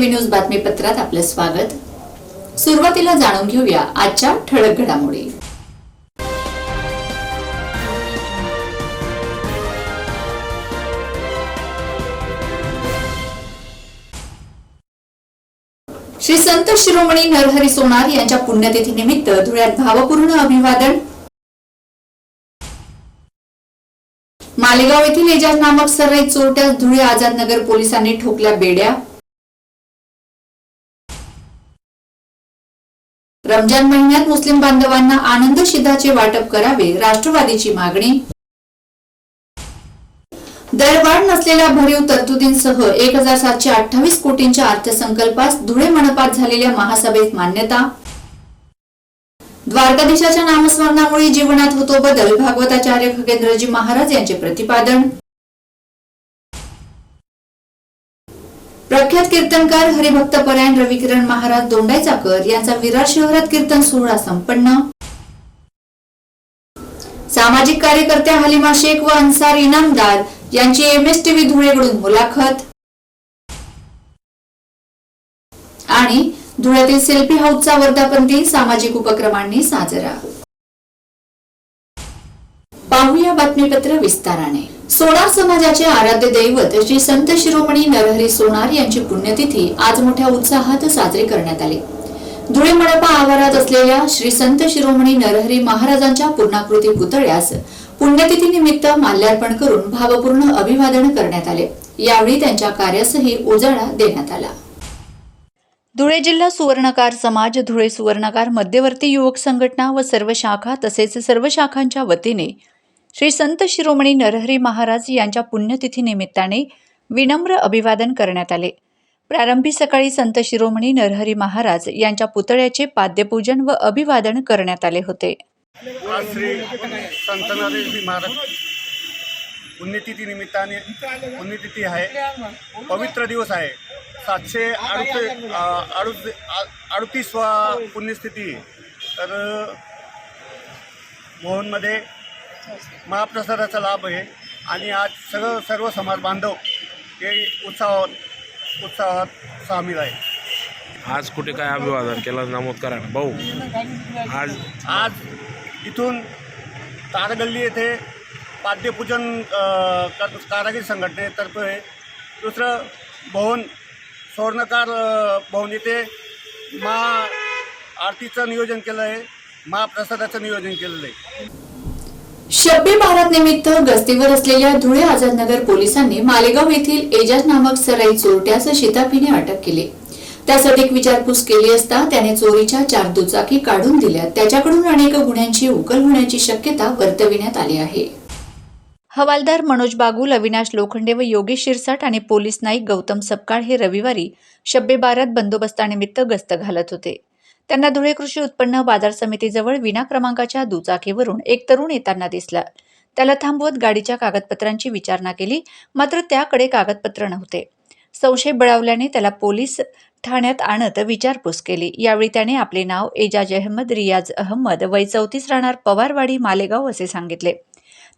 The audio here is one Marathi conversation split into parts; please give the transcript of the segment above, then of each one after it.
टीव्ही न्यूज बातमीपत्रात आपलं स्वागत. सुरुवातीला जाणून घेऊया आजच्या ठळक घडामोडी. श्री संत शिरोमणी नरहरी सोनार यांच्या पुण्यतिथीनिमित्त धुळ्यात भावपूर्ण अभिवादन. मालेगाव येथील एजाज नामक सराई चोरट्यास धुळे आझादनगर पोलिसांनी ठोकल्या बेड्या. रमजान महिन्यात मुस्लिम बांधवांना आनंद शिधाचे वाटप करावे राष्ट्रवादीची मागणी. दरवाढ नसलेल्या भरीव तरतुदींसह एक हजार सातशे अठ्ठावीस कोटींच्या अर्थसंकल्पास धुळे मनपात झालेल्या महासभेत मान्यता. द्वारकाधीशाच्या नामस्मरणामुळे जीवनात होतो बदल भागवताचार्य खगेंद्रजी महाराज यांचे प्रतिपादन. प्रख्यात कीर्तनकार हरिभक्त परायण रविकिरण महाराज दोंडायचाकर यांचा विरार शहरात कीर्तन सोहळा संपन्न. सामाजिक कार्यकर्त्या हलिमा शेख व अन्सार इनामदार यांची एम एस टीव्ही धुळेकडून मुलाखत. आणि धुळ्यातील सेल्फी हाऊसचा वर्धापन दिन सामाजिक उपक्रमांनी साजरा. पाहूया बातमीपत्र विस्ताराने. सोनार समाजाचे आराध्य दैवत श्री संत शिरोमणी नरहरी सोनार यांची पुण्यतिथी आज मोठ्या उत्साहात साजरी करण्यात आली. धुळे मडपा आवारात असलेल्या श्री संत शिरोमणी नरहरी महाराजांच्या पूर्णाकृती पुतळ्यास पुण्यतिथी निमित्त माल्यार्पण करून भावपूर्ण अभिवादन करण्यात आले. यावेळी त्यांच्या कार्यासही उजाळा देण्यात आला. धुळे जिल्हा सुवर्णकार समाज धुळे सुवर्णकार मध्यवर्ती युवक संघटना व सर्व शाखा तसेच सर्व शाखांच्या वतीने श्री संत शिरोमणी नरहरी महाराज यांच्या पुण्यतिथी निमित्ताने विनम्र अभिवादन करण्यात आले. प्रारंभी सकाळी संत शिरोमणी नरहरी महाराज यांच्या पुतळ्याचे पाद्यपूजन व अभिवादन करण्यात आले होते. आज श्री संत महाराज पुण्यतिथी निमित्ताने पुण्यतिथी आहे. पवित्र दिवस आहे. सातशे अडुतीस अडुतीसवा पुण्यस्थिती. तर मोहनमध्ये महाप्रसादाचा लाभ आहे. आणि आज सगळं सर्व समाज बांधव हे उत्साहात उत्साहात सामील आहे आज कुठे काय अभिवादन केलं? नमूद करा ना. भाऊ आज आज इथून तारगल्ली येथे पाद्यपूजन कारागीर संघटनेतर्फे दुसरं भवन स्वर्णकार भवन येथे मा आरतीचं नियोजन केलं आहे. महाप्रसादाचं नियोजन केलेलं आहे. शब्बी भारत निमित्त गस्तीवर असलेल्या धुळे आझादनगर पोलिसांनी मालेगाव येथील एजाज नामक सराई चोरट्यास शिताफीने अटक केली. त्यास अधिक विचारपूस केली असता त्याने चोरीच्या चार दुचाकी काढून दिल्या त्याच्याकडून अनेक गुन्ह्यांची उकल होण्याची शक्यता वर्तविण्यात आली आहे. हवालदार मनोज बागुल अविनाश लोखंडे व योगेश शिरसाट आणि पोलीस नाईक गौतम सपकाळ हे रविवारी शब्बे बारात बंदोबस्तानिमित्त गस्त घालत होते. त्यांना धुळे कृषी उत्पन्न बाजार समितीजवळ विना क्रमांकाच्या दुचाकीवरून एक तरुण येताना दिसला. त्याला थांबवत गाडीच्या कागदपत्रांची विचारणा केली मात्र त्याकडे कागदपत्र नव्हते. संशय बळावल्याने त्याला पोलीस ठाण्यात आणत विचारपूस केली. यावेळी त्याने आपले नाव एजाज अहमद रियाज अहमद वय चौतीस राहणार पवारवाडी मालेगाव असे सांगितले.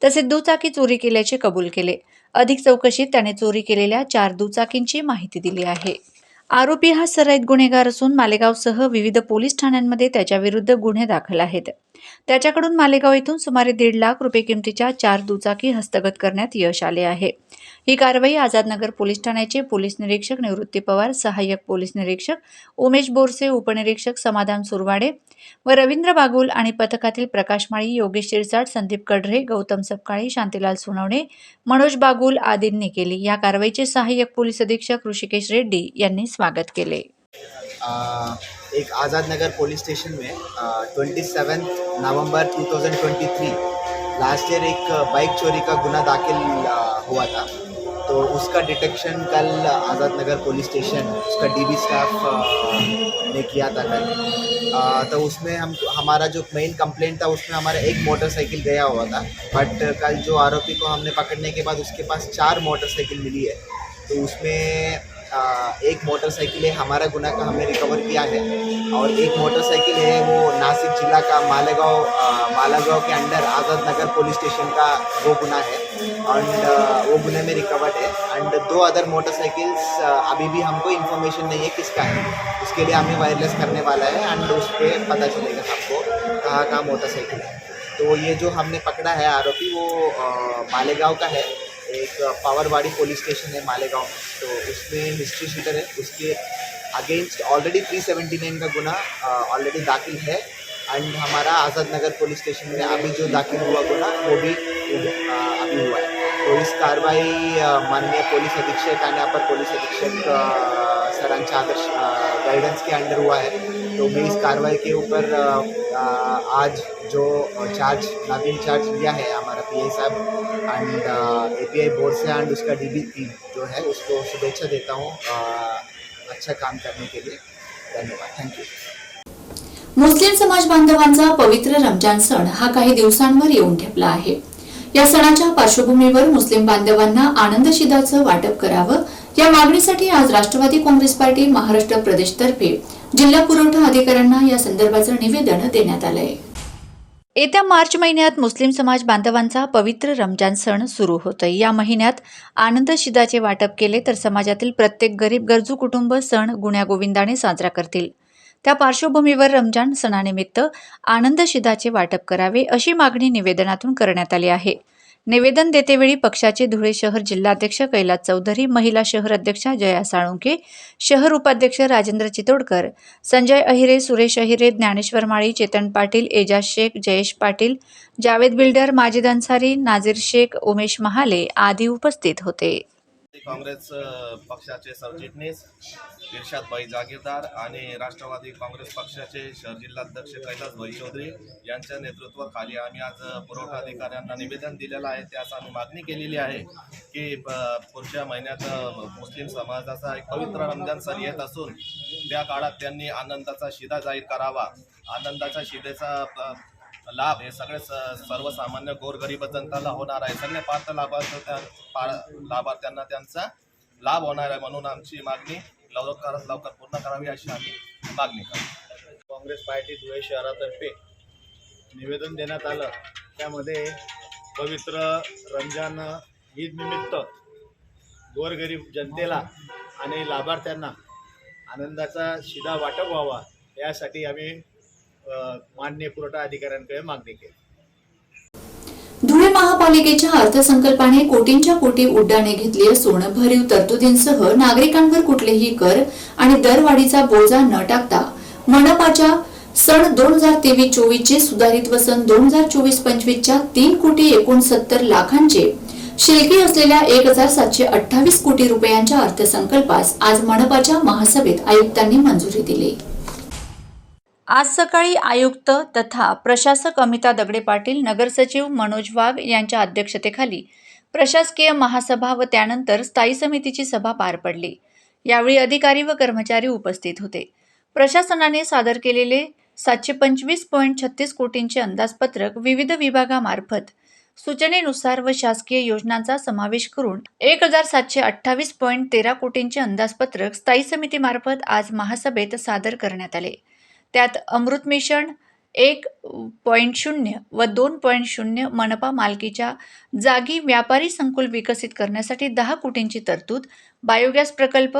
तसेच दुचाकी चोरी केल्याचे कबूल केले. अधिक चौकशीत त्याने चोरी केलेल्या चार दुचाकींची माहिती दिली आहे. आरोपी हा सराईत गुन्हेगार असून मालेगावसह विविध पोलीस ठाण्यांमध्ये त्याच्याविरुद्ध गुन्हे दाखल आहेत. त्याच्याकडून मालेगाव येथून सुमारे दीड लाख रुपये किमतीच्या चार दुचाकी हस्तगत करण्यात यश आले आहे. ही कारवाई आझादनगर पोलीस ठाण्याचे पोलीस निरीक्षक निवृत्ती पवार सहाय्यक पोलीस निरीक्षक उमेश बोरसे उपनिरीक्षक समाधान सुरवाडे व रवींद्र बागुल आणि पथकातील प्रकाश माळी योगेश शिरसाट संदीप कडरे गौतम सपकाळी शांतीलाल सोनवणे मनोज बागुल आदींनी केली. या कारवाईचे सहाय्यक पोलीस अधीक्षक ऋषिकेश रेड्डी यांनी स्वागत केले. आ, एक आज़ाद नगर पुलिस स्टेशन में ट्वेंटी सेवन नवंबर 2023 लास्ट ईयर एक बाइक चोरी का गुना दाखिल हुआ था। तो उसका डिटेक्शन कल आज़ाद नगर पुलिस स्टेशन उसका डीबी स्टाफ ने किया था कल। तो उसमें हम, हमारा जो मेन कंप्लेंट था, उसमें हमारा एक मोटरसाइकिल गया हुआ था। बट कल जो आरोपी को हमने पकड़ने के बाद उसके पास चार मोटरसाइकिल मिली है। तो उसमें एक मोटरसाइकिल है, हमारा गुना का हमने रिकवर किया है। और एक मोटरसाइकिल है, वो नासिक जिला का मालेगांव मालेगांव के under Azad Nagar police station का वो गुना है। एंड वो गुने में रिकवर्ड है। एंड दो अदर मोटरसाइकिल्स अभी भी हमको इन्फॉर्मेशन नहीं है किसका है। उसके लिए हमें वायरलेस करने वाला है एंड उस पर पता चलेगा हमको कहाँ कहाँ मोटरसाइकिल है। तो ये जो हमने पकड़ा है आरोपी, वो मालेगांव का है। एक पावरवाड़ी पुलिस स्टेशन है मालेगांव में तो उसमें हिस्ट्री शीटर है। उसके अगेंस्ट ऑलरेडी 379 का गुना ऑलरेडी दाखिल है। एंड हमारा आज़ाद नगर पुलिस स्टेशन में अभी जो दाखिल हुआ गुना, वो भी अभी हुआ है। तो इस कार्रवाई माननीय पुलिस अधीक्षक आणि अपर पुलिस अधीक्षक सरांच्या आदर्श गाइडेंस के अंडर हुआ है। तो मैं इस कार्रवाई के ऊपर आज जो चार्ज नवीन चार्ज लिया है हमारा P I Saheb and A P I board say and उसका डी बी पी जो है उसको शुभेच्छा देता हूँ अच्छा काम करने के लिए। धन्यवाद। थैंक यू मुस्लिम समाज बांधवांचा पवित्र रमजान सण हा काही दिवसांवर येऊन ठेपला आहे. या सणाच्या पार्श्वभूमीवर मुस्लिम बांधवांना आनंद शिदाचं वाटप करावं या मागणीसाठी आज राष्ट्रवादी काँग्रेस पार्टी महाराष्ट्र प्रदेशतर्फे जिल्हा पुरवठा अधिकाऱ्यांना या संदर्भाचं निवेदन देण्यात आलंय. येत्या मार्च महिन्यात मुस्लिम समाज बांधवांचा पवित्र रमजान सण सुरू होतोय. या महिन्यात आनंद शिदाचे वाटप केले तर समाजातील प्रत्येक गरीब गरजू कुटुंब सण गुण्यागोविंदाने साजरा करतील. त्या पार्श्वभूमीवर रमजान सणानिमित्त आनंद शिदाचे वाटप करावे अशी मागणी निवेदनातून करण्यात आली आहे. निवेदन देतेवेळी पक्षाचे धुळे शहर जिल्हाध्यक्ष कैलास चौधरी महिला शहर अध्यक्षा जया साळुंके शहर उपाध्यक्ष राजेंद्र चितोडकर संजय अहिरे सुरेश अहिरे ज्ञानेश्वर माळी चेतन पाटील एजाज शेख जयेश पाटील जावेद बिल्डर माजिद अन्सारी नाझीर शेख उमेश महाले आदी उपस्थित होते. काँग्रेस पक्षाचे सरचिटणीस इर्शाद भाई जागीरदार आणि राष्ट्रवादी काँग्रेस पक्षाचे शहर जिल्हाध्यक्ष कैलास भाई चौधरी यांच्या नेतृत्वाखाली आम्ही आज पुरवठा अधिकाऱ्यांना निवेदन दिलेलं आहे. त्यास आम्ही मागणी केलेली आहे की पुढच्या महिन्यात मुस्लिम समाजाचा एक पवित्र रमजान सण येत असून त्या काळात त्यांनी आनंदाचा शिदा जाहीर करावा. आनंदाच्या शिदेचा लाभ हे सगळे स- सर्वसामान्य गोरगरीब जनताला होणार आहे. सगळ्या पात्र लाभार्थ्या पा- लाभार्थ्यांना त्यांचा लाभ होणार आहे म्हणून आमची मागणी लवकरात लवकर पूर्ण करावी अशी आम्ही मागणी करू काँग्रेस पार्टी धुळे शहरातर्फे निवेदन देण्यात आलं. त्यामध्ये पवित्र रमजान ईद निमित्त गोरगरीब जनतेला आणि लाभार्थ्यांना आनंदाचा शिदा वाटप व्हावा यासाठी आम्ही मान्य पुरवठा अधिकाऱ्यांकडे मागणी केली. धुळे महापालिकेच्या अर्थसंकल्पाने कोटींच्या कोटी उड्डाणे घेतली असून भरीव तरतुदींसह नागरिकांवर कुठलेही कर आणि दरवाढीचा बोजा न टाकता मनपाच्या सन दोन हजार तेवीस चोवीसचे सुधारित व सन दोन हजार चोवीस पंचवीसच्या तीन कोटी एकोणसत्तर लाखांचे शिल्की असलेल्या एक हजार सातशे अठ्ठावीस कोटी रुपयांच्या अर्थसंकल्पास आज मनपाच्या महासभेत आयुक्तांनी मंजुरी दिली. आज सकाळी आयुक्त तथा प्रशासक अमिता दगडे पाटील नगरसचिव मनोज वाघ यांच्या अध्यक्षतेखाली प्रशासकीय महासभा व त्यानंतर स्थायी समितीची सभा पार पडली. यावेळी अधिकारी व कर्मचारी उपस्थित होते. प्रशासनाने सादर केलेले सातशे पंचवीस पॉईंट छत्तीस कोटींचे अंदाजपत्रक विविध विभागामार्फत सूचनेनुसार व शासकीय योजनांचा समावेश करून एक हजार सातशे अठ्ठावीस पॉईंट तेरा कोटींचे अंदाजपत्रक स्थायी समितीमार्फत आज महासभेत सादर करण्यात आले. त्यात अमृत मिशन एक पॉईंट शून्य व दोन पॉईंट शून्य मनपा मालकीच्या जागी व्यापारी संकुल विकसित करण्यासाठी दहा कोटींची तरतूद बायोगॅस प्रकल्प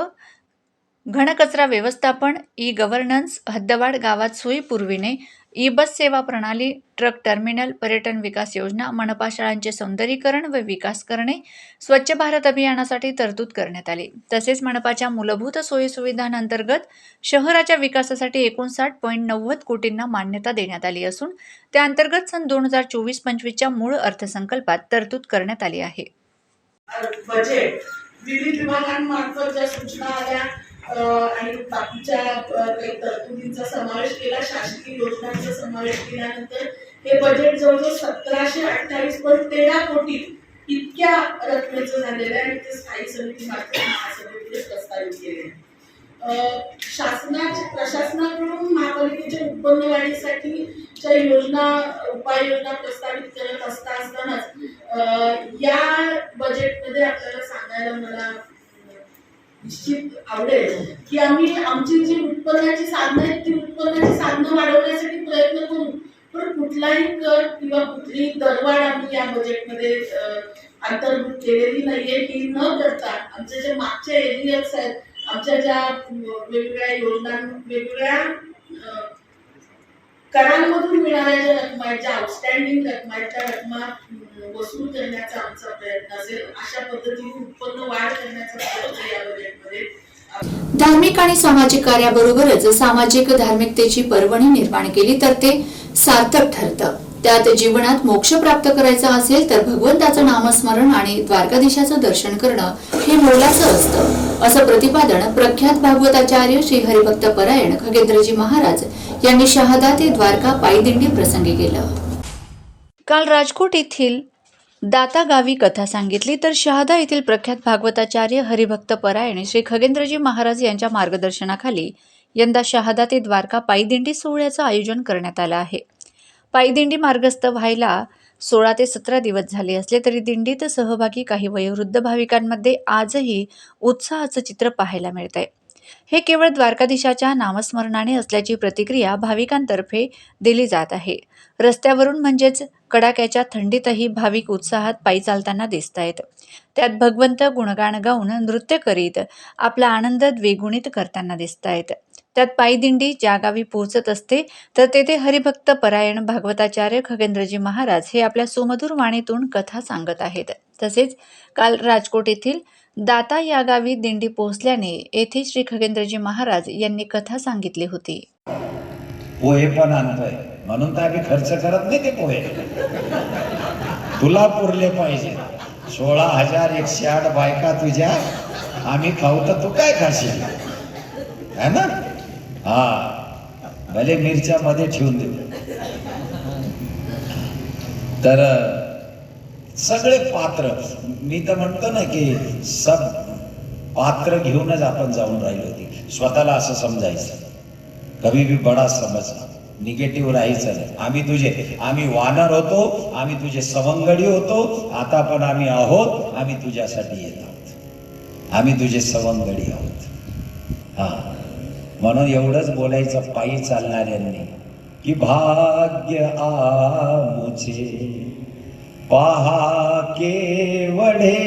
घनकचरा व्यवस्थापन ई गव्हर्नन्स हद्दवाढ गावात सोयी पुरविणे ई बस सेवा प्रणाली ट्रक टर्मिनल पर्यटन विकास योजना मनपा शाळांचे सौंदर्यीकरण व विकास करणे स्वच्छ भारत अभियानासाठी तरतूद करण्यात आली. तसेच मनपाच्या मूलभूत सोयीसुविधांअंतर्गत शहराच्या विकासासाठी एकोणसाठ पॉईंट नव्वद कोटींना मान्यता देण्यात आली असून त्या अंतर्गत सन दोन हजार चोवीस पंचवीसच्या मूळ अर्थसंकल्पात तरतूद करण्यात आली आहे. बजेट विविध विभागांमार्फत ज्या सूचना आल्या आणि बाकीच्या काही तरतुदींचा समावेश केला शासकीय योजनांचा समावेश केल्यानंतर हे बजेट जवळजवळ सतराशे अठ्ठावीस पॉईंट तेरा कोटी इतक्या रकमेचं झालेलं आहे. आणि ते स्थायी समितीमार्फत महासभेमध्ये प्रस्तावित केले शासनाच्या प्रशासनाकडून महापालिकेच्या उत्पन्न वाढीसाठीच्या योजना उपाययोजना प्रस्तावित करत असता असतानाच या बजेटमध्ये आपल्याला सांगायला मला निश्चित आवडेल की आम्ही आमची जी उत्पन्नाची साधनं आहेत ती उत्पन्नाची साधनं वाढवण्यासाठी प्रयत्न करू. पण कुठलाही कर किंवा कुठलीही दरवाढ आम्ही या बजेटमध्ये अंतर्भूत केलेली नाहीये. ही न करता आमच्या ज्या मागच्या एरियर्स आहेत आमच्या ज्या वेगवेगळ्या योजना वेगवेगळ्या करांमधून मिळणाऱ्या रकमांच्या आउटस्टँडिंग रकमांच्या रकमा वसूल करण्याचा आमचा प्रयत्न असेल. अशा पद्धतीने उत्पन्न वाढ करण्याचा प्रयत्न या बजेटमध्ये धार्मिक आणि सामाजिक कार्याबरोबरच सामाजिक धार्मिकतेची पर्वणी निर्माण केली तर ते सार्थक ठरतं. त्यात जीवनात मोक्ष प्राप्त करायचा असेल तर भगवंताचं नामस्मरण आणि द्वारकाधीशाचं दर्शन करणं हे मोलाचं असतं. असं प्रतिपादन प्रख्यात भागवताचार्य श्री हरिभक्त परायण खगेंद्रजी महाराज यांनी शहादा ते द्वारका पायदिंडी प्रसंगी केलं. काल राजकोट येथील दाता गावी कथा सांगितली तर शहादा येथील प्रख्यात भागवताचार्य हरिभक्त परायण श्री खगेंद्रजी महाराज यांच्या मार्गदर्शनाखाली यंदा शहादा ते द्वारका पायदिंडी सोहळ्याचं आयोजन करण्यात आलं आहे. पायदिंडी मार्गस्थ व्हायला सोळा ते सतरा दिवस झाले असले तरी दिंडीत सहभागी काही वयोवृद्ध भाविकांमध्ये आजही उत्साहाचं चित्र पाहायला मिळत आहे हे केवळ द्वारकाधीशाच्या नामस्मरणाने असल्याची प्रतिक्रिया भाविकांतर्फे दिली जात आहे. रस्त्यावरून म्हणजेच कडाक्याच्या थंडीतही भाविक उत्साहात पायी चालताना दिसत आहेत त्यात भगवंत गुणगान गाऊन नृत्य करीत आपला आनंद द्विगुणित करताना दिसत आहेत त्यात पायदिंडी ज्या गावी पोहोचत असते तर तेथे हरिभक्त परायण भागवताचार्य खगेंद्रजी महाराज हे आपल्या सुमधुर वाणीतून कथा सांगत आहेत. तसेच काल राजकोट येथील दाता या गावी दिंडी पोहोचल्याने येथे श्री खगेंद्रजी महाराज यांनी कथा सांगितली होती. पोहे पण आणतोय. म्हणून तर आम्ही खर्च करत नाही ते पोहे. तुला पुरले पाहिजे. सोळा हजार एकशे आठ बायका तुझ्या. आम्ही खाऊ तर तू काय खाशील? है ना? हा. भले मिरच्या मध्ये ठेवून देऊ. तर सगळे पात्र मी तर म्हणतो ना की सब पात्र घेऊनच आपण जाऊन राहिलो होती स्वतःला असं समजायचं. कभी भी बडा समजला निगेटिव्ह राहायचं नाही. आम्ही तुझे आम्ही वानर होतो आम्ही तुझे सवंगडी होतो आता पण आम्ही आहोत आम्ही तुझ्यासाठी येत आहोत. आम्ही तुझे सवंगडी आहोत. हा. म्हणून एवढंच बोलायचं पायी चालणाऱ्यांनी की भाग्य आ पहा केवढे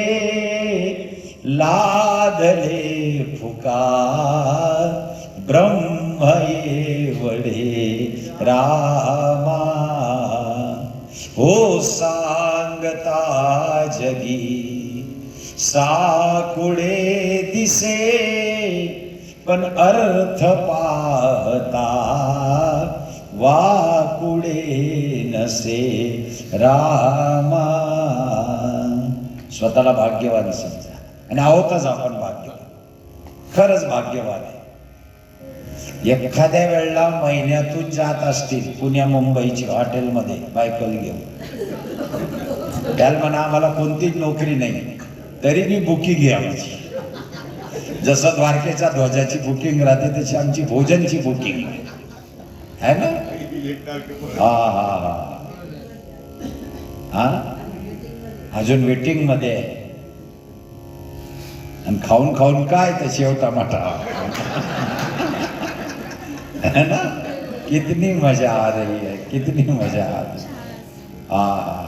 लादले फुकार ब्रह्म वडे रामा. हो सांगता जगी साकुळे दिसे पण अर्थ पाहता वा पुढे नसे रामा. स्वतःला भाग्यवान समजा. आणि आहोतच आपण भाग्यवान. खरंच भाग्यवान आहे. एखाद्या वेळेला महिन्यातून जात असतील पुण्या मुंबईची हॉटेलमध्ये बायकल घेऊन. त्याला म्हणा आम्हाला कोणतीच नोकरी नाही. तरी मी बुकिंग घ्या आमची जसं द्वारकेच्या ध्वजाची बुकिंग राहते तशी आमची भोजनची बुकिंग आहे. ना? हा हा हा. हा? अजून वेटिंगमध्ये आहे. आणि खाऊन खाऊन काय तर शेव टमाटा? है ना? कितनी मजा आ रही है कितनी मजा आ रही हा.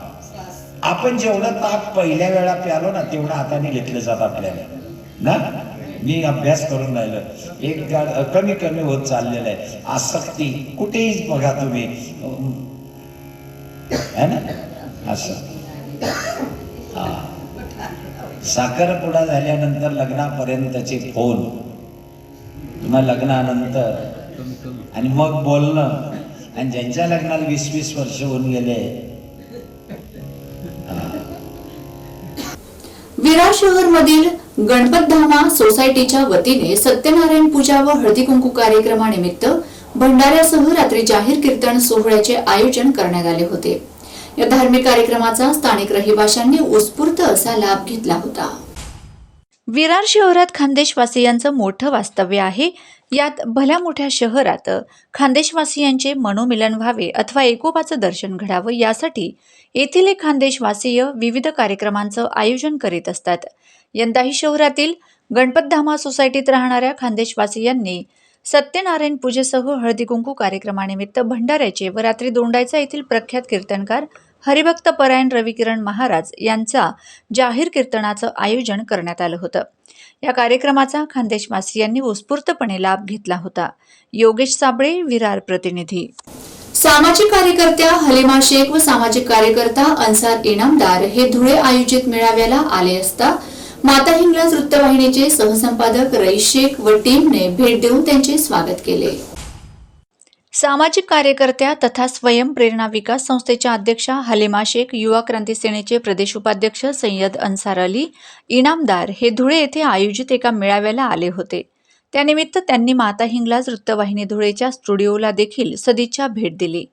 आपण जेवढं ताप पहिल्या वेळा प्यालो ना तेवढं हाताने घेतलं जात आपल्याला. ना? मी अभ्यास करून राहिलो. एक गाड कमी कमी होत चाललेलं आहे. आसक्ती कुठेही बघा तुम्ही. है ना? असं हा. साखरपुडा झाल्यानंतर लग्नापर्यंतचे फोन. किंवा लग्नानंतर. आणि मग बोलणं. आणि ज्यांच्या लग्नाला वीस वीस वर्ष होऊन गेले विरार शहर मधील गणपतधामा सोसायटीच्या वतीने सत्यनारायण पूजा व हळदी कुंकू कार्यक्रमानिमित्त भंडाऱ्यासह रात्री जाहीर कीर्तन सोहळ्याचे आयोजन करण्यात आले होते. या धार्मिक कार्यक्रमाचा स्थानिक रहिवाशांनी उत्स्फूर्त असा लाभ घेतला होता. विरार शहरात खानदेशवासियांचं मोठं वास्तव्य आहे. यात भल्या मोठ्या शहरात खानदेशवासियांचे मनोमिलन व्हावे अथवा एकोपाचं दर्शन घडावं यासाठी येथील एक खानदेशवासीय विविध कार्यक्रमांचं आयोजन करीत असतात. यंदाही शहरातील गणपतधामा सोसायटीत राहणाऱ्या खानदेशवासियांनी सत्यनारायण पूजेसह हळदी कुंकू कार्यक्रमानिमित्त भंडाऱ्याचे व रात्री दोंडायचा येथील प्रख्यात कीर्तनकार हरिभक्त परायण रविकिरण महाराज यांचा जाहीर कीर्तनाचं आयोजन करण्यात आलं होतं. या कार्यक्रमाचा खानदेशवासियांनी उत्स्फूर्तपणे लाभ घेतला होता. योगेश साबळे विरार प्रतिनिधी. सामाजिक कार्यकर्त्या हलिमा शेख व सामाजिक कार्यकर्ता अन्सार इनामदार हे धुळे आयोजित मेळाव्याला आले असता माता हिंगलाज वृत्तवाहिनीचे सहसंपादक रईस शेख व टीमने भेट देऊन त्यांचे स्वागत केले. सामाजिक कार्यकर्त्या तथा स्वयंप्रेरणा विकास संस्थेच्या अध्यक्षा हलिमा शेख युवा क्रांती सेनेचे प्रदेश उपाध्यक्ष सय्यद अन्सार अली इनामदार हे धुळे येथे आयोजित एका मेळाव्याला आले होते. त्यानिमित्त त्यांनी माता हिंगलाज वृत्तवाहिनी धुळेच्या स्टुडिओला देखील सदिच्छा भेट दिली.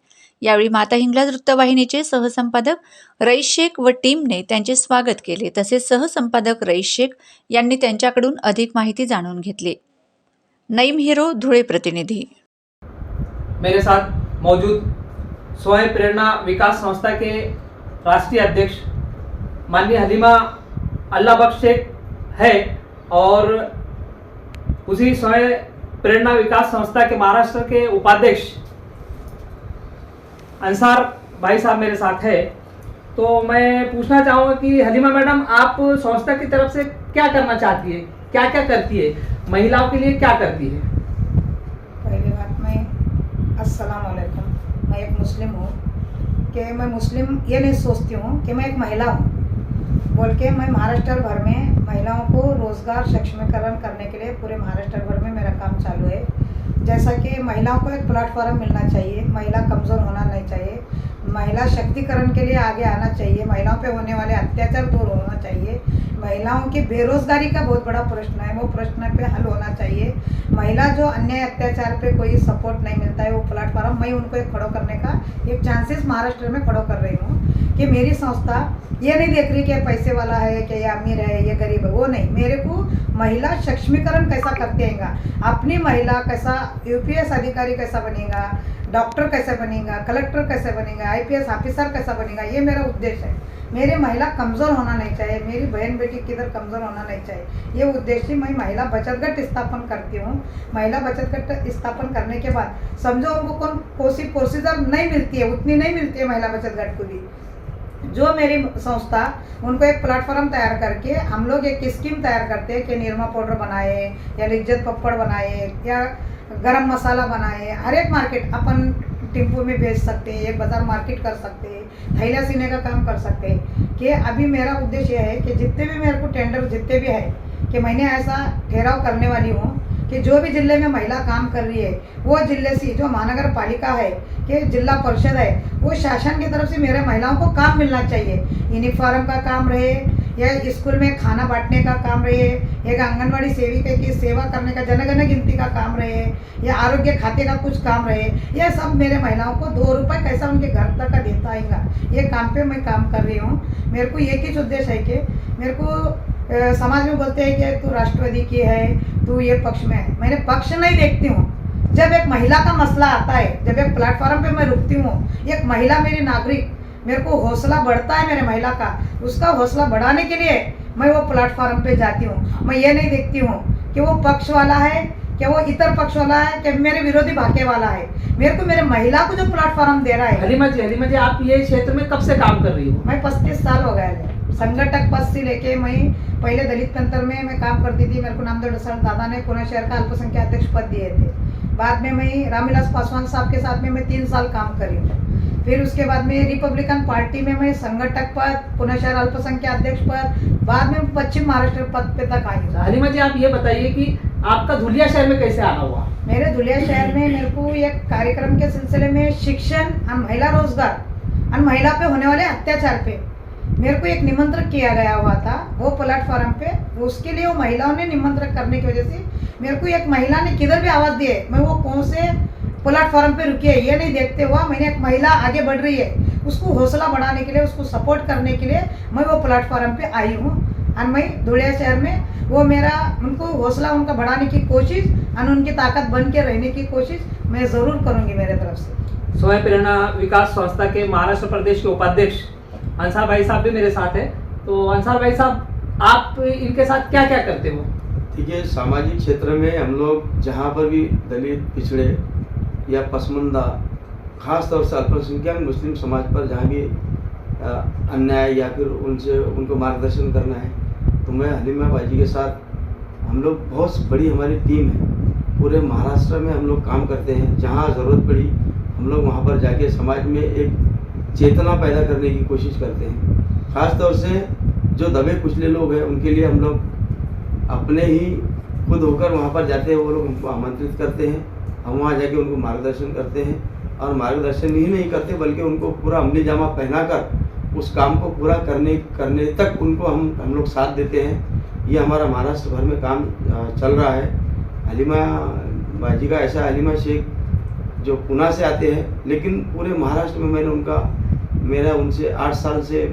यावेळी माता हिंगलाज वृत्तवाहिनीचे सहसंपादक रईस शेख व टीमने त्यांचे स्वागत केले. तसेच सहसंपादक रईस शेख यांनी त्यांच्याकडून अधिक माहिती जाणून घेतली. नईम हिरो धुळे प्रतिनिधी. मेरे साथ मौजूद स्वयं प्रेरणा विकास संस्था के राष्ट्रीय अध्यक्ष माननीय हलीमा अल्लाह बख्श शेख है और उसी स्वयं प्रेरणा विकास संस्था के महाराष्ट्र के उपाध्यक्ष अंसार भाई साहब मेरे साथ है। तो मैं पूछना चाहूँगा कि हलीमा मैडम, आप संस्था की तरफ़ से क्या करना चाहती है? क्या क्या करती है? महिलाओं के लिए क्या करती है? मैं अस्सलाम वालेकुम मैं एक मुस्लिम हूँ कि मैं मुस्लिम ये नहीं सोचती हूँ कि मैं एक महिला हूँ। बोल के मैं महाराष्ट्र भर में महिलाओं को रोज़गार सक्षमीकरण करने के लिए पूरे महाराष्ट्र भर में मेरा काम चालू है। जैसा कि महिलाओं को एक प्लेटफॉर्म मिलना चाहिए, महिला कमज़ोर होना नहीं चाहिए। महिला शक्तिकरण के लिए आगे आना चाहिए। महिलाओं पे होने वाले अत्याचार दूर होना चाहिए। महिलाओं की बेरोजगारी का बहुत बड़ा प्रश्न है। वो प्रश्न पे हल होना चाहिए। महिला जो अन्याय अत्याचार पे कोई सपोर्ट नहीं मिलता है वो प्लेटफॉर्म मैं उनको एक खड़ो करने का एक चांसेस महाराष्ट्र में खड़ो कर रही हूँ कि मेरी संस्था ये नहीं देख रही कि पैसे वाला है, कि ये अमीर है, ये गरीब है। वो नहीं। मेरे को महिला सक्षमीकरण कैसा करते आएगा? अपनी महिला कैसा यूपीएस अधिकारी कैसा बनेगा? डॉक्टर कैसे बनेगा, कलेक्टर कैसे बनेगा, आईपीएस ऑफिसर कैसा बनेगा, ये मेरा उद्देश्य है। मेरी महिला कमज़ोर होना नहीं चाहिए, मेरी बहन बेटी किधर कमज़ोर होना नहीं चाहिए। ये उद्देश्य मैं महिला बचत गट स्थापन करती हूँ। महिला बचत गट स्थापन करने के बाद समझो उनको कौन कोसी प्रोसीजर नहीं मिलती है, उतनी नहीं मिलती है महिला बचत गट को भी। जो मेरी संस्था, उनको एक प्लेटफॉर्म तैयार करके हम लोग एक स्कीम तैयार करते हैं कि निरमा पाउडर बनाए या लिज्जत पपड़ बनाए या गरम मसाला बनाए, हर एक मार्केट अपन टेंपो में बेच सकते हैं, एक बाज़ार मार्केट कर सकते हैं, थैला सीने का काम कर सकते हैं। कि अभी मेरा उद्देश्य यह है कि जितने भी मेरे को टेंडर जितने भी है, कि मैंने ऐसा घेराव करने वाली हूँ कि जो भी ज़िले में महिला काम कर रही है, वो ज़िले से, जो महानगर पालिका है, कि जिला परिषद है, वो शासन की तरफ़ से मेरे महिलाओं को काम मिलना चाहिए। यूनिफॉर्म का काम रहे या स्कूल में खाना बांटने का काम रहे, एक आंगनबाड़ी सेविका की सेवा करने का, जनगण गिनती का काम रहे, या आरोग्य खाते का कुछ काम रहे यह सब मेरे महिलाओं को दो रुपए कैसा उनके घर तक का देता आएगा। ये काम पे मैं काम कर रही हूँ। मेरे को एक ही उद्देश्य है कि मेरे को समाज में बोलते हैं कि तू राष्ट्रवादी की है, तू ये पक्ष में है। मैंने पक्ष नहीं देखती हूँ। जब एक महिला का मसला आता है, जब एक प्लेटफॉर्म पे मैं रुकती हूँ, एक महिला मेरी नागरिक मेरे को हौसला बढ़ता है मेरे महिला का। उसका हौसला बढ़ाने के लिए मैं वो प्लेटफॉर्म पे जाती हूँ। मैं ये नहीं देखती हूँ कि वो पक्ष वाला है कि वो इतर पक्ष वाला है कि मेरे विरोधी भागे वाला है। मेरे को मेरे महिला को जो प्लेटफॉर्म दे रहा है। हलीमा जी हलीमा जी आप ये क्षेत्र में कब से काम कर रही हो? मैं पच्चीस साल हो गया है। संगठक पद से लेके मैं पहले दलित पंथर में मैं काम करती थी। मेरे को नामदेव डसाल दादा ने पुणे शहर का अल्पसंख्यक अध्यक्ष पद दिए थे। बाद में मैं रामविलास पासवान साहब के साथ में मैं तीन साल काम करी। हूँ फिर उसके बाद में रिपब्लिकन पार्टी में मैं संगठक पद पुणे शहर अल्पसंख्यक अध्यक्ष पद बाद में पश्चिम महाराष्ट्र पद पे तक आई हूँ। हलीमा जी आप ये बताइए कि आपका धुलिया शहर में कैसे आना हुआ? मेरे धुलिया शहर में मेरे को एक कार्यक्रम के सिलसिले में शिक्षण और महिला रोज़गार और महिला पे होने वाले अत्याचार पे मेरे को एक निमंत्रण किया गया हुआ था वो प्लेटफॉर्म पे। उसके लिए वो महिलाओं ने निमंत्रण करने की वजह से मेरे को एक महिला ने किधर भी आवाज़ दी है? मैं वो कौन से प्लेटफॉर्म पे रुकी है ये नहीं देखते हुआ मैंने एक महिला आगे बढ़ रही है। उसको हौसला बढ़ाने के लिए उसको सपोर्ट करने के लिए मैं वो प्लेटफॉर्म पे आई हूँ। और मैं धुलिया शहर में वो मेरा उनको हौसला उनका बढ़ाने की कोशिश और उनकी ताकत बन के रहने की कोशिश मैं ज़रूर करूँगी मेरे तरफ़ से। स्वयं प्रेरणा विकास संस्था के महाराष्ट्र प्रदेश के उपाध्यक्ष अंसार भाई साहब भी मेरे साथ हैं। तो अंसार भाई साहब आप इनके साथ क्या क्या करते हो? देखिए सामाजिक क्षेत्र में हम लोग जहाँ पर भी दलित पिछड़े या पसमंदा खास तौर से अल्पसंख्यक मुस्लिम समाज पर जहाँ भी अन्याय या फिर उनसे, उनको मार्गदर्शन करना है तो मैं हलीमा बाजी के साथ हम लोग बहुत बड़ी हमारी टीम है। पूरे महाराष्ट्र में हम लोग काम करते हैं। जहाँ ज़रूरत पड़ी, हम लोग वहाँ पर जाके समाज में एक चेतना पैदा करने की कोशिश करते हैं। ख़ासतौर से जो दबे कुचले लोग हैं, उनके लिए हम लोग अपने ही खुद होकर वहाँ पर जाते हैं, वो लोग हमको आमंत्रित करते हैं। हम वहाँ जाके उनको मार्गदर्शन करते हैं और मार्गदर्शन ही नहीं करते, बल्कि उनको पूरा अमली जामा पहनाकर उस काम को पूरा करने करने तक उनको हम हम लोग साथ देते हैं। ये हमारा महाराष्ट्र भर में काम चल रहा है। हलीमा बाजी का ऐसा हलीमा शेख जो पुणे से आते हैं, लेकिन पूरे महाराष्ट्र में मैंने उनका, मेरा उनसे आठ साल से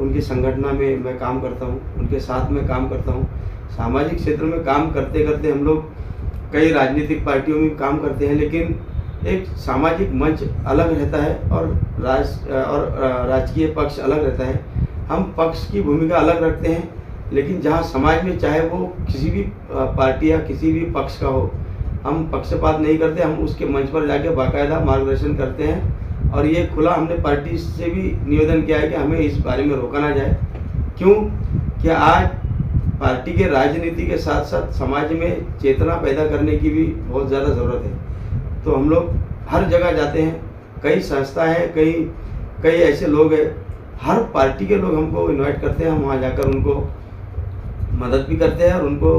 उनकी संगठना में मैं काम करता हूँ, उनके साथ में काम करता हूँ। सामाजिक क्षेत्र में काम करते करते हम लोग कई राजनीतिक पार्टियों में काम करते हैं, लेकिन एक सामाजिक मंच अलग रहता है और राज, और राजकीय पक्ष अलग रहता है। हम पक्ष की भूमिका अलग रखते हैं, लेकिन जहाँ समाज में चाहे वो किसी भी पार्टी या किसी भी पक्ष का हो, हम पक्षपात नहीं करते, हम उसके मंच पर जाके बाकायदा मार्गदर्शन करते हैं। और ये खुला हमने पार्टी से भी निवेदन किया है कि हमें इस बारे में रोका ना जाए। क्यों? कि आज पार्टी के राजनीति के साथ साथ समाज में चेतना पैदा करने की भी बहुत ज़्यादा ज़रूरत है। तो हम लोग हर जगह जाते हैं, कई संस्था हैं, कई कई ऐसे लोग हैं, हर पार्टी के लोग हमको इनवाइट करते हैं, हम वहाँ जाकर उनको मदद भी करते हैं और उनको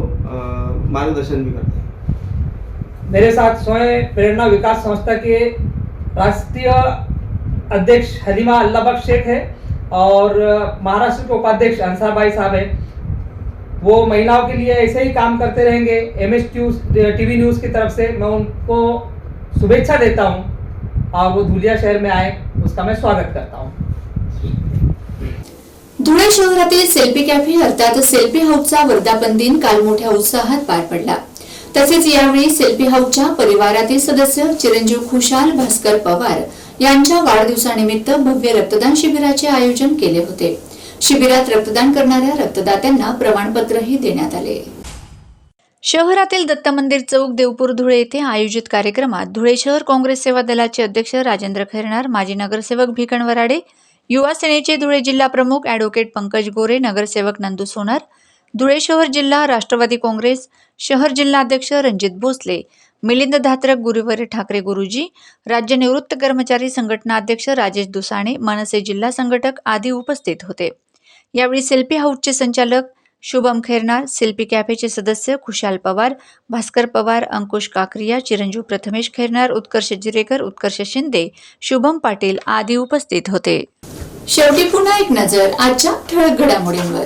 मार्गदर्शन भी करते हैं। मेरे साथ स्वयं प्रेरणा विकास संस्था के राष्ट्रीय अध्यक्ष हलीमा अल्लाह शेख है और महाराष्ट्र के उपाध्यक्ष अंसार भाई साहब है। वो महिलाओं के लिए ऐसे ही काम करते रहेंगे। एम एस टीवी न्यूज़ की तरफ से मैं उनको शुभेच्छा देता हूँ और वो धुलिया शहर में आए उसका मैं स्वागत करता हूँ। धुळे शहरातील सेल्फी कॅफे अर्थात सेल्फी हाऊसचा वर्धापन दिन काल मोठ्या उत्साहात पार पडला. तसेच यावेळी सेल्फी हाऊसच्या परिवारातील सदस्य चिरंजीव खुशाल भास्कर पवार यांच्या वाढदिवसानिमित्त भव्य रक्तदान शिबिराचे आयोजन केले होते. शिबिरात रक्तदान करणाऱ्या रक्तदात्यांना प्रमाणपत्रही देण्यात आले. शहरातील दत्त मंदिर चौक देवपूर धुळे येथे आयोजित कार्यक्रमात धुळे शहर काँग्रेस सेवा दलाचे अध्यक्ष राजेंद्र खैरणार माजी नगरसेवक भिकण वराडे युवा सेनेचे धुळे जिल्हा प्रमुख ॲडव्होकेट पंकज गोरे नगरसेवक नंदू सोनार धुळे शहर जिल्हा राष्ट्रवादी काँग्रेस शहर जिल्हाध्यक्ष रणजित भोसले मिलिंद धात्रक गुरुवारी ठाकरे गुरुजी राज्य निवृत्त कर्मचारी संघटना अध्यक्ष राजेश दुसाणे मनसे जिल्हा संघटक आदी उपस्थित होते. यावेळी सेल्फी हाऊसचे संचालक शुभम खैरनार सेल्फी कॅफेचे सदस्य खुशाल पवार भास्कर पवार अंकुश काकरिया चिरंजीव प्रथमेश खैरनार उत्कर्ष जिरेकर उत्कर्ष शिंदे शुभम पाटील आदी उपस्थित होते. शेवटी पुन्हा एक नजर आजच्या ठळक घडामोडींवर.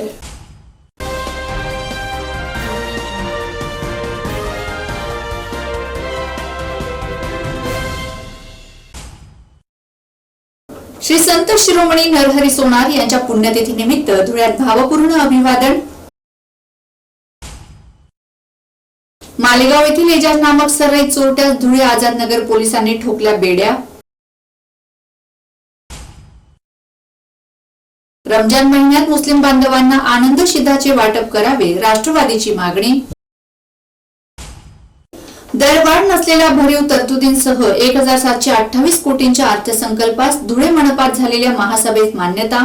श्री संत शिरोमणी नरहरी सोनार यांच्या पुण्यतिथी निमित्त धुळ्यात भावपूर्ण अभिवादन. मालेगाव येथील एजाज नामक सराई चोरट्यास धुळे आझाद नगर पोलिसांनी ठोकल्या बेड्या. रमजान महिन्यात मुस्लिम बांधवांना आनंद शिधाचे वाटप करावे राष्ट्रवादीची मागणी. दरवाढ नसलेल्या भरीव तरतुदींसह एक हजार सातशे अठ्ठावीस कोटींच्या अर्थसंकल्पास धुळे मनपात झालेल्या महासभेत मान्यता.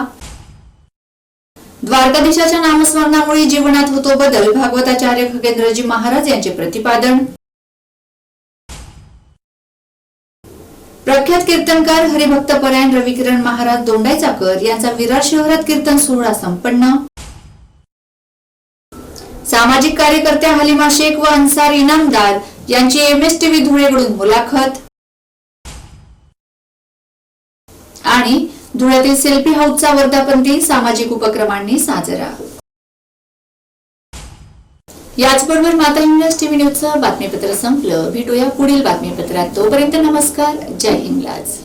द्वारकाधीशाच्या नामस्मरणामुळे जीवनात होतो बदल भागवताचार्य खगेंद्रजी महाराज यांचे प्रतिपादन. प्रख्यात कीर्तनकार हरिभक्त परायण रविकिरण महाराज दोंडायचाकर यांचा विरार शहरात कीर्तन सोहळा संपन्न. सामाजिक कार्यकर्त्या हलिमा शेख व अन्सार इनामदार यांची एम एस टीव्ही धुळेकडून मुलाखत आणि धुळ्यातील सेल्फी हाऊसचा वर्धापन दिन सामाजिक उपक्रमांनी साजरा. याचबरोबर माता हिंगलाज टीव्ही न्यूजचं बातमीपत्र संपलं. भेटूया पुढील बातमीपत्रात. तोपर्यंत नमस्कार. जय हिंगलाज.